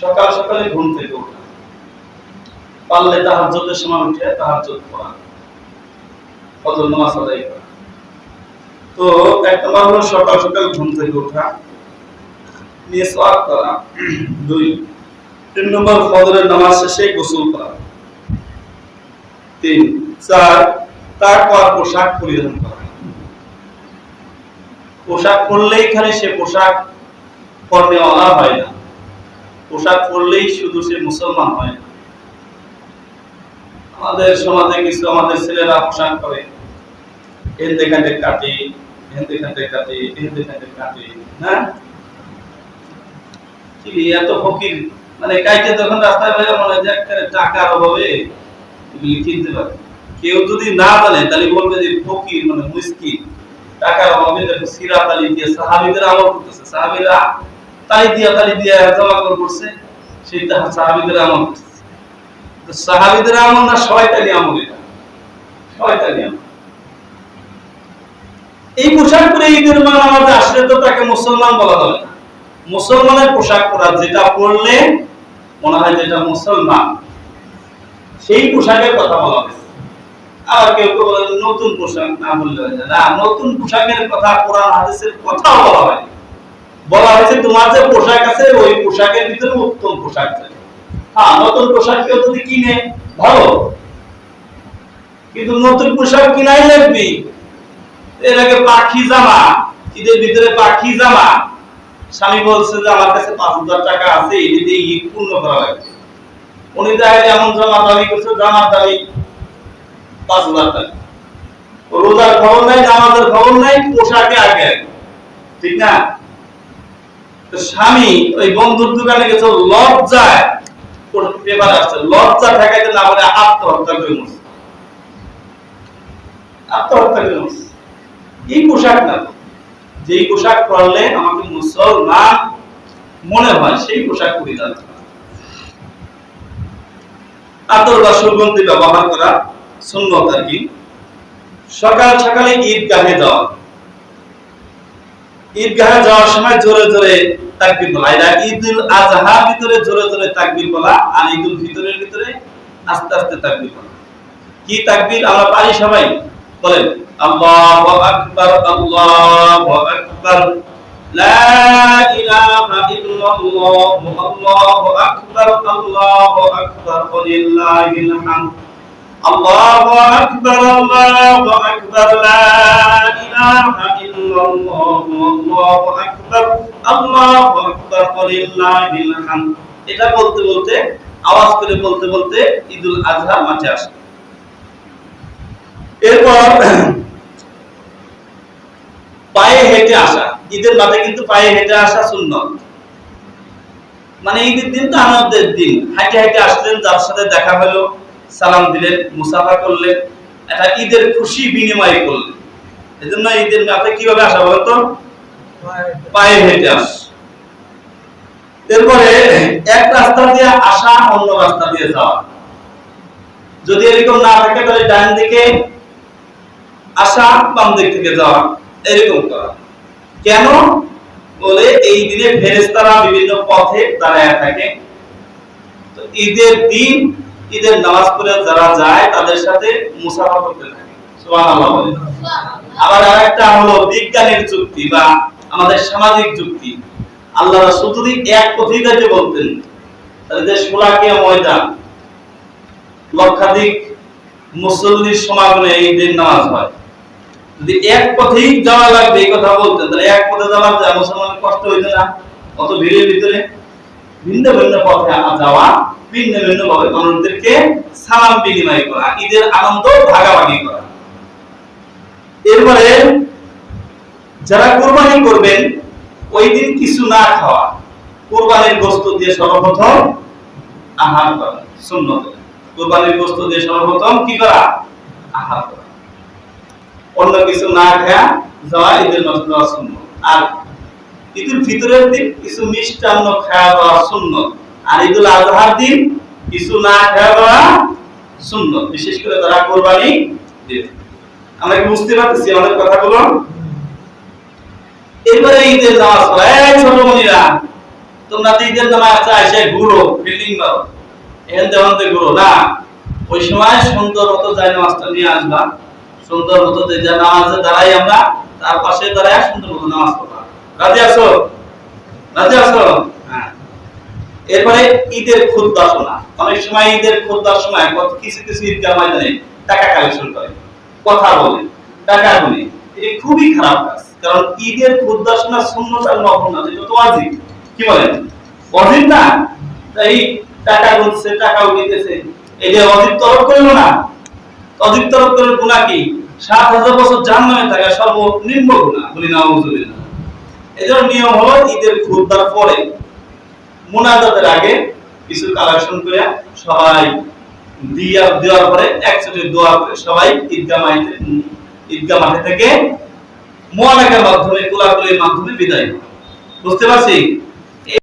সকাল সকালে ঘুম থেকে পারলে তাহাজ্জুদের সময় উঠে পড়া। নামাজ আদায় করা। তো এক নম্বর সকাল সকাল ঘুম থেকে ওঠা তিন নম্বর ফজরের নামাজ শেষে গোসল তিন, চার, তারপর পোশাক পরিধান করা। পোশাক পরলেই খালি সে পোশাক পরনেওয়ালা হয় না। পোশাক পরলেই শুধু সে মুসলমান হয় আমাদের সমাজে কিছু আমাদের ছেলেরা পোশাক করে কাটে কাটে কাটে হ্যাঁ এত ফকির? মানে তখন রাস্তায় মনে হয় টাকার অভাবে এগুলি কিনতে পারে। কেউ যদি না জানে, তাহলে বলবে যে ফকির মানে মুশকিল টাকার অভাবে দেখো সিরা তালি দিয়ে সাহাবিদের আমল করতেছে। সাহাবিরা তালি দিয়া তালি দিয়া জমা করে করছে সেটা সাহাবিদের আমল সাহাবিদের আমল না শয়তানি আমল এটা। শয়তানি আমল। এই পোশাক পরে ঈদের মান আমাদের আসলে তো তাকে মুসলমান বলা যাবে না। মুসলমানের পোশাক পরা যেটা পরলে মনে হয় যেটা মুসলমান। সেই পোশাকের কথা বলা হয়েছে। আবার কেউ নতুন পোশাক না বললে না। নতুন পোশাকের কথা, কোরআন, হাদিসের কথাও বলা হয় বলা হয়েছে তোমার যে পোশাক আছে, ওই পোশাকের ভিতরে উত্তম পোশাক চাই হ্যাঁ নতুন পোশাক কেউ যদি কিনে, ভালো। কিন্তু নতুন পোশাক কিনাই লাগবে। এর আগে পাখি জামা, ঈদের ভিতরে পাখি জামা। স্বামী বলছে যে, আমার কাছে পাঁচ হাজার টাকা আছে দিয়ে ঈদ পূর্ণ করা লাগবে। উনি যায় এমন জামা দাবি করছে, জামার দাবি, পাঁচ হাজার টাকা। রোজার খবর নাই, নামাজের খবর নাই, পোশাকে আগে। ঠিক না? স্বামী ওই বন্ধুর দোকানে গেছে লজ্জায় পেপার আসছে। লজ্জা ঠেকাইতে না বলে আত্মহত্যা করে মরছে আত্মহত্যা করে এই পোশাক না। পোশাক পরলে আমাকে মুসলমান মনে হয়, সেই পোশাক আতর বা সুগন্ধি ব্যবহার করা সুন্নত আর কি। সকাল সকালে ঈদগাহে যাওয়া। ঈদগাহে যাওয়ার সময় জোরে জোরে তাকবীর বলা। এটা ঈদুল আজহা ভিতরে জোরে জোরে তাকবীর বলা আর ঈদুল ফিতরের ভিতরে আস্তে আস্তে তাকবীর বলা। কি তাকবীর? আমরা পারি সবাই? বলেন, আল্লাহু আকবার আল্লাহু আকবার, লা ইলাহা ইল্লাল্লাহ আল্লাহু আকবার আল্লাহু আকবার, ওয়ালিল্লাহিল হামদ। الله أكبر الله أكبر لا إله إلا الله الله أكبر الله أكبر ولله الحمد এটা বলতে বলতে আওয়াজ করে বলতে বলতে ঈদুল আজহা মাঠে আসে এরপর পায়ে হেঁটে আসা ঈদের মাঠে কিন্তু পায়ে হেঁটে আসা সুন্নত মানে ঈদের দিন তো আনন্দের দিন হাঁটে হাঁটে আসলেন যার সাথে দেখা হলো সালাম দিলেন, মুসাফা করলেন, একটা ঈদের খুশি বিনিময় করলেন। এজন্য ঈদের মাঠে কীভাবে আসা বলতো পায়ে হেঁটে আস। এরপরে এক রাস্তা দিয়ে আসা, অন্য রাস্তা দিয়ে যাওয়া। যদি এরকম না থাকে, তাহলে ডান দিকে আসা, বাম দিক থেকে যাওয়া, এরকম করা। কেন? বলে এই দিনে ফেরেশতারা বিভিন্ন পথে দাঁড়ায় থাকে। তো ঈদের দিন ঈদের নামাজ পড়ে যারা যায়, তাদের সাথে মুসাফা করতে থাকে। সুবহানাল্লাহ। আবার আরেকটা হলো বিজ্ঞানের যুক্তি বা আমাদের সামাজিক যুক্তি। আল্লাহ রাসূল যদি এক যাইতে বলতেন, তাহলে যে সোলাকিয়া ময়দান। লক্ষাধিক মুসল্লির সমাগমে এই দিন নামাজ হয়। যদি এক পথেই যাওয়া লাগবে এই কথা বলতেন, তাহলে এক পথে যাওয়া যায় মুসলমানের কষ্ট হইতো না। অত ভিড়ের ভিতরে ভিন্ন ভিন্ন পথে যাওয়া ভিন্ন ভিন্ন ভাবে মানুষদেরকে সালাম বিনিময় করা, ঈদের আনন্দ ভাগাভাগি করা। এরপরে যারা কোরবানি করবেন, ওই দিন কিছু না খাওয়া, কোরবানির গোস্ত দিয়ে সর্বপ্রথম আহার করা, সুন্নত। কোরবানির গোস্ত দিয়ে সর্বপ্রথম কি করা? আহার করা। অন্য কিছু না খায়া যাওয়া ঈদের নষ্ট দেওয়া শূন্য আর ঈদুল ভিতরের দিন কিছু মিষ্টান্ন খাওয়া দেওয়া শূন্য আর ঈদুল আজহার দিন কিছু না খাওয়া শূন্য বিশেষ করে তারা কোরবানি আমরা কি বুঝতে পারতেছি আমাদের কথাগুলো? এরপরে ঈদের নামাজ ছোট মনিরা তোমরা তো ঈদের নামাজ চাই, সে ঘুরো ফিল্ডিং এখান থেকে ঘুরো, না? ওই সময় সুন্দর মতো যাই নামাজটা নিয়ে আসবা। সুন্দর মতো যে যা নামাজে দাঁড়াই আমরা, তার পাশে দাঁড়ায় সুন্দর মতো নামাজ পড়বা। রাজি আছো? রাজি হ্যাঁ এরপরে ঈদের খুদ দর্শনা অনেক সময় ঈদের খুদ দর্শনায় কত কিছু কিছু ঈদগাহ ময়দানে টাকা কালেকশন করে। কথা বলে, টাকা গুনে। এটা খুবই খারাপ কাজ। কারণ ঈদের খুদ দর্শনা সুন্নত আর নফল না, যেটা তো ওয়াজিব। কি বলেন? ওয়াজিব না? তাই টাকা গুনছে টাকা উঠিতেছে এটা অজিব তরফ করল না? অজিব তরফ করে গুণা কি? সাত হাজার বছর জাহান্নামে থাকা সর্বনিম্ন গুণা বলি না এজন্য নিয়ম হলো ঈদের খুদ দেওয়ার পরে মোনাজাতের আগে কিছু কালেকশন করে সবাই দিয়া দেওয়ার পরে একসাথে দোয়া করে সবাই ঈদগা মাঠে ঈদগা মাঠে থেকে মোয়ানাকার মাধ্যমে, কোলাকুলির মাধ্যমে বিদায়। বুঝতে পারছি?